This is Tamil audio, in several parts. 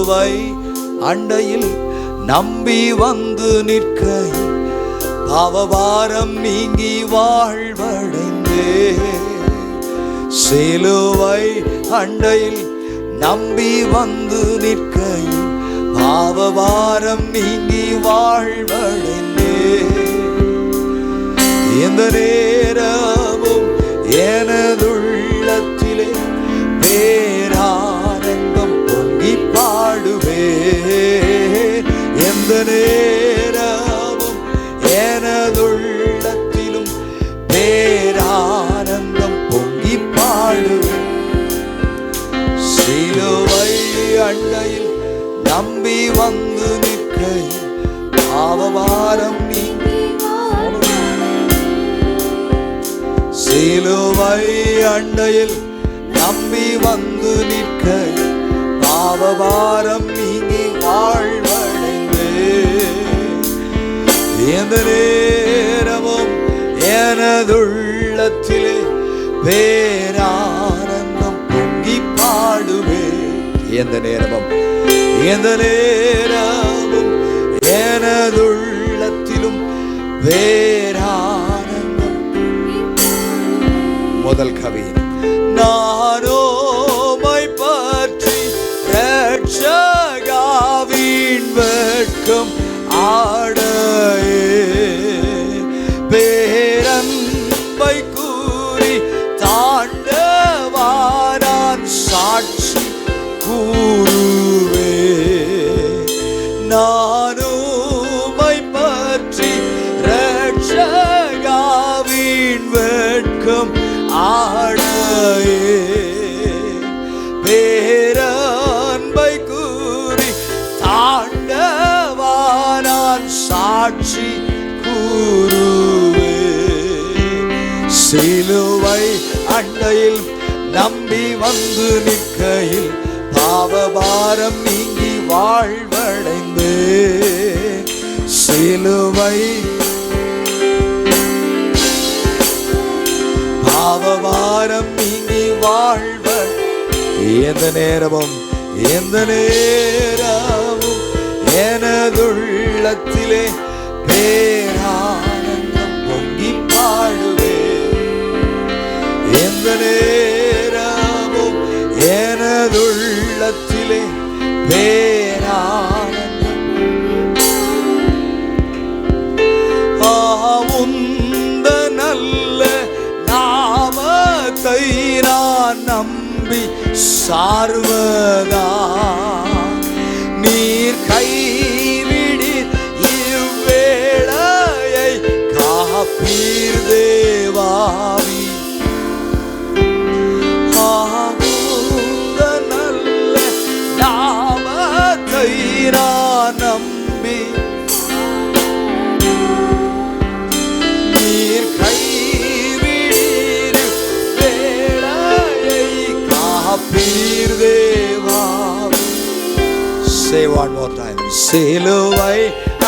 சிலுவை அண்டையில் நம்பி வந்து நிற்க பாவபாரம் நீங்கி வாழ்வடைந்தே. சிலுவை அண்டையில் நம்பி வந்து நிற்க பாவபாரம் நீங்கி வாழ்வடைந்தே. இந்த நே நேரமும் எனதுள்ளத்திலும் பேரானந்தம் பொங்கி பாடுவே சிலுவை அண்டையில் நம்பி வந்து நிற்கையில் பாவபாரம் சிலுவை அண்டையில் நம்பி வந்து நிற்க பாவபாரம் நீங்கி வாழ்வடைந்து எந்த நேரமும் எனதுள்ளத்திலே பேரானந்தம் பொங்கி பாடுவே. எந்த நேரமும். எந்த நேரமும் எனதுள்ளத்திலும் பேரானந்தம் முதல் கவி. நான் நானுமை பற்றி ரட்சகாவின் வெட்கம் ஆடையே. பேரன்பை கூறி தாண்டவானான் சாட்சி கூறுவே. சிலுவை அண்டையில் நம்பி வந்து நிற்கையில் பாவபாரம் நீ வாழ்வடைந்து சிலுவை. பாவவாரம் நீங்கி வாழ்வ. எந்த நேரமும் எந்த நேரமும் எனதுள்ளத்திலே பேரானந்தம் பொங்கி பாடுவே. எந்த நேரமும் எனதுள்ளத்திலே பேரானந்தம் நம்பி சார்வதா? நீர் கைவிடி இவ்வேளையை காப்பீர் தேவாவி. நல்ல நாமத்தை நான் நம்பி Say one more time. சிலுவை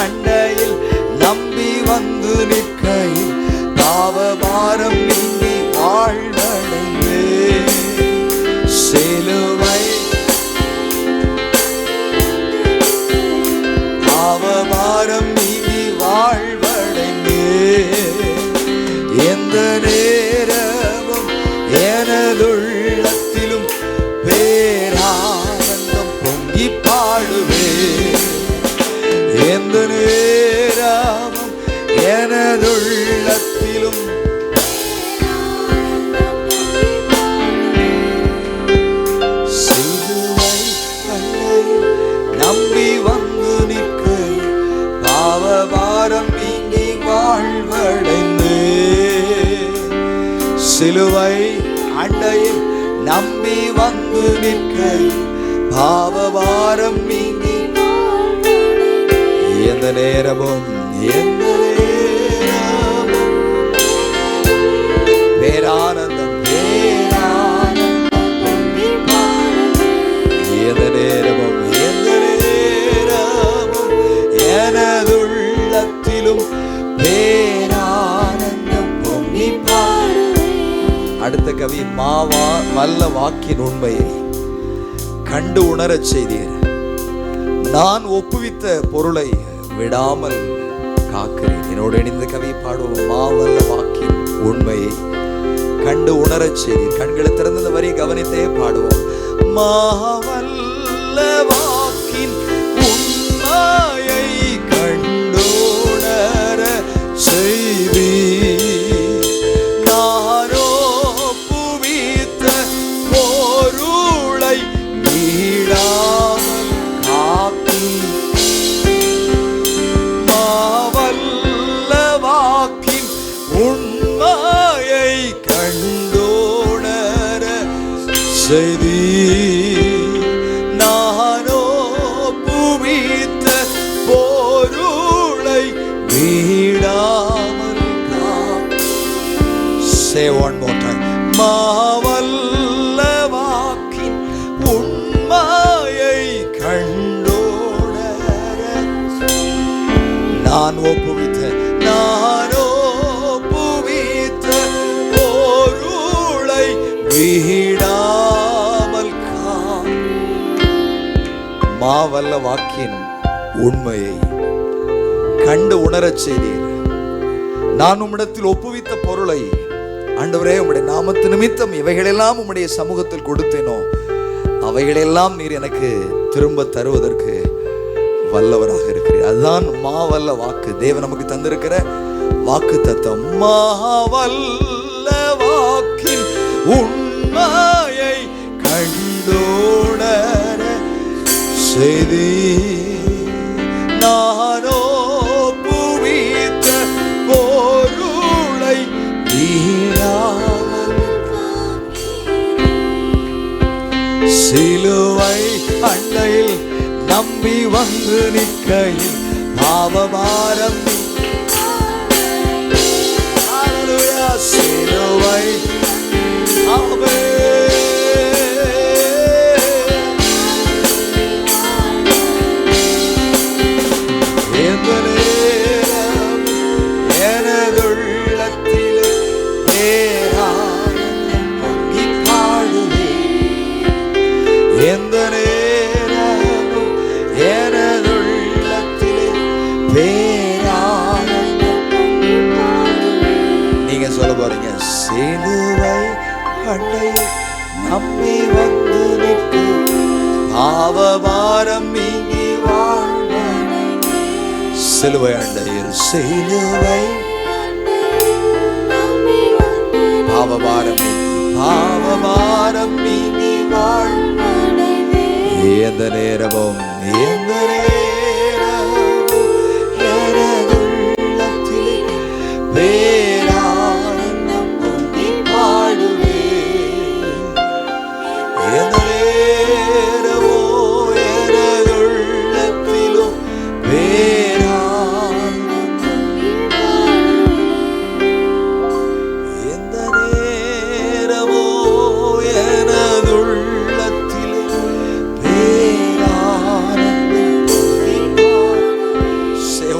அண்டையில் நம்பி வந்து நிற்கையில் பாவபாரம் நீங்கி வாழ்வடைந்து சிலுவை அண்டையில் நம்பி வந்து நிற்க பாவவாரம் நீங்கி. எந்த நேரமும் எந்த அடுத்த மாவா வல்ல வாக்கின் உண்மையை கண்டு உணரச் செய்தீர். நான் ஒப்புவித்த பொருளை விடாமல் காக்கிறேன். என்னோடு இணைந்த கவி பாடுவோம். மாவல்ல வாக்கின் உண்மையை கண்டு உணரச் செய்தீர். கண்களை திறந்த வரி கவனித்தே பாடுவோம். மாவல்ல உண்மையை கண்டோணர செய்தி. நானோ புவித்த பொருளை வீடாமல் காக்க போட்ட மாவல்ல வாக்கின் உண்மையை கண்டோணர. நான் ஒப்புவித்த வீடாமல் கா மாவல்ல வாக்கின் உண்மையை கண்டு உணரச் செய்தீர். நான் உம்மிடத்தில் ஒப்புவித்த பொருளை ஆண்டவரே உம்முடைய நாமத்து நிமித்தம் இவைகளெல்லாம் உம்முடைய சமூகத்தில் கொடுத்தேனோ அவைகளெல்லாம் நீர் எனக்கு திரும்ப தருவதற்கு வல்லவராக இருக்கிறீர். அதுதான் மாவல்ல வாக்கு. தேவன் நமக்கு தந்திருக்கிற வாக்கு தத்தம் மாவல்ல வாக்கின் மாயை கண்டோணர செய்தி. நானோ புவித்த பொருளை வீணாமல் சிலுவை அண்டையில் நம்பி வந்து நிற்கையில் பாவபாரம் அண்டையில் நம்பி வந்து நிற்கு. பாவபாரம் நீங்கி வாழ்வனை சிலுவை அண்டையில் சிலுவை. பாவபாரம் நீங்கி, பாவபாரம் நீங்கி வாழ் எந்த நேரமும் எந்த நேரம்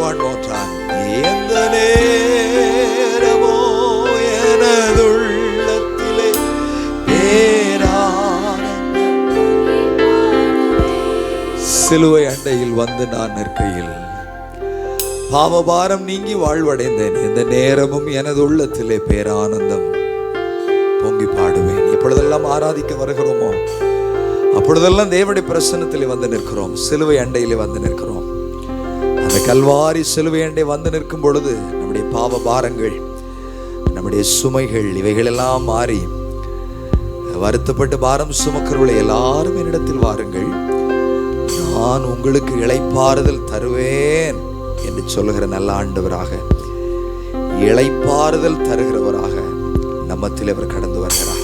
one more time. எந்த நேரமோ எனதுள்ளத்திலே சிலுவை அண்டையில் வந்து நான் நிற்கையில் பாவபாரம் நீங்கி வாழ்வடைந்தேன். இந்த நேரமும் எனது உள்ளத்திலே பேரானந்தம் பொங்கி பாடுவேன். எப்பொழுதெல்லாம் ஆராதிக்க வருகிறோமோ? அப்பொழுதெல்லாம் தேவனுடைய பிரசன்னத்திலே வந்து நிற்கிறோம். சிலுவை அண்டையிலே வந்து நிற்கிறோம். அந்த கல்வாரி செலுவேண்டே வந்து நிற்கும் பொழுது நம்முடைய பாவ பாரங்கள் நம்முடைய சுமைகள் இவைகளெல்லாம் மாறி வருத்தப்பட்டு பாரம் சுமக்கிறவர்களை எல்லாரும் என்னிடத்தில் வாருங்கள். நான் உங்களுக்கு இழைப்பாறுதல் தருவேன் என்று சொல்லுகிற நல்ல ஆண்டவராக இழைப்பாறுதல் தருகிறவராக நம்மத்தில் அவர் கடந்து வருகிறார்.